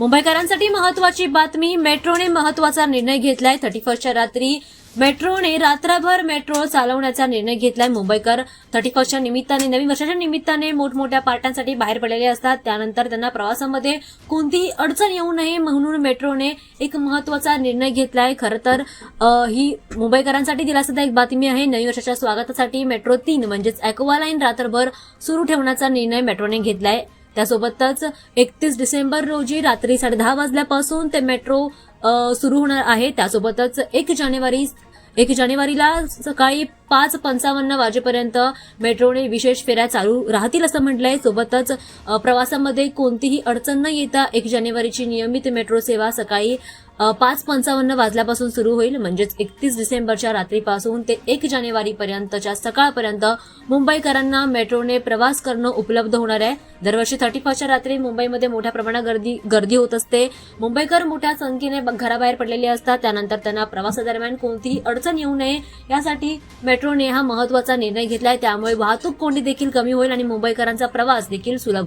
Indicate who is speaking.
Speaker 1: मुंबईकरांसाठी महत्वाची बातमी मेट्रोने महत्त्वाचा निर्णय घेतलाय. थर्टी फर्स्टच्या रात्री मेट्रोने रात्रभर मेट्रो चालवण्याचा निर्णय घेतलाय मुंबईकर. थर्टी फर्स्टच्या निमित्ताने नवीन वर्षाच्या निमित्ताने मोठमोठ्या पार्ट्यांसाठी बाहेर पडलेले असतात. त्यानंतर त्यांना प्रवासामध्ये कोणतीही अडचण येऊ नये म्हणून मेट्रोने एक महत्त्वाचा निर्णय घेतलाय. खरं तर ही मुंबईकरांसाठी दिलासादायक बातमी आहे. नवीन वर्षाच्या स्वागतासाठी मेट्रो तीन म्हणजेच अॅक्वा लाईन रात्रभर सुरू ठेवण्याचा निर्णय मेट्रोने घेतलाय. त्यासोबतच एकतीस डिसेंबर रोजी रात्री साडेदहा वाजल्यापासून ते मेट्रो सुरू होणार आहे. त्यासोबतच एक जानेवारी एक जानेवारीला सकाळी पाच पंचावन्न वाजेपर्यंत मेट्रोने विशेष फेऱ्या चालू राहतील असं म्हटलंय. सोबतच प्रवासामध्ये कोणतीही अडचण न येता एक जानेवारीची नियमित मेट्रो सेवा सकाळी पाच पंचावन्न वाजल्यापासून सुरू होईल. म्हणजेच एकतीस डिसेंबरच्या रात्रीपासून ते एक जानेवारीपर्यंतच्या सकाळपर्यंत मुंबईकरांना मेट्रोने प्रवास करणं उपलब्ध होणार आहे. दरवर्षी थर्टी फर्स्टच्या रात्री मुंबईमध्ये मोठ्या प्रमाणात गर्दी गर्दी होत असते. मुंबईकर मोठ्या संख्येने घराबाहेर पडलेले असतात. त्यानंतर त्यांना प्रवासादरम्यान कोणतीही अडचण येऊ नये. यासाठी मेट्रो मेट्रोने हा महत्त्वाचा निर्णय घेतलाय. त्यामुळे वाहतूक कोंडी देखील कमी होईल आणि मुंबईकरांचा प्रवास देखील सुलभ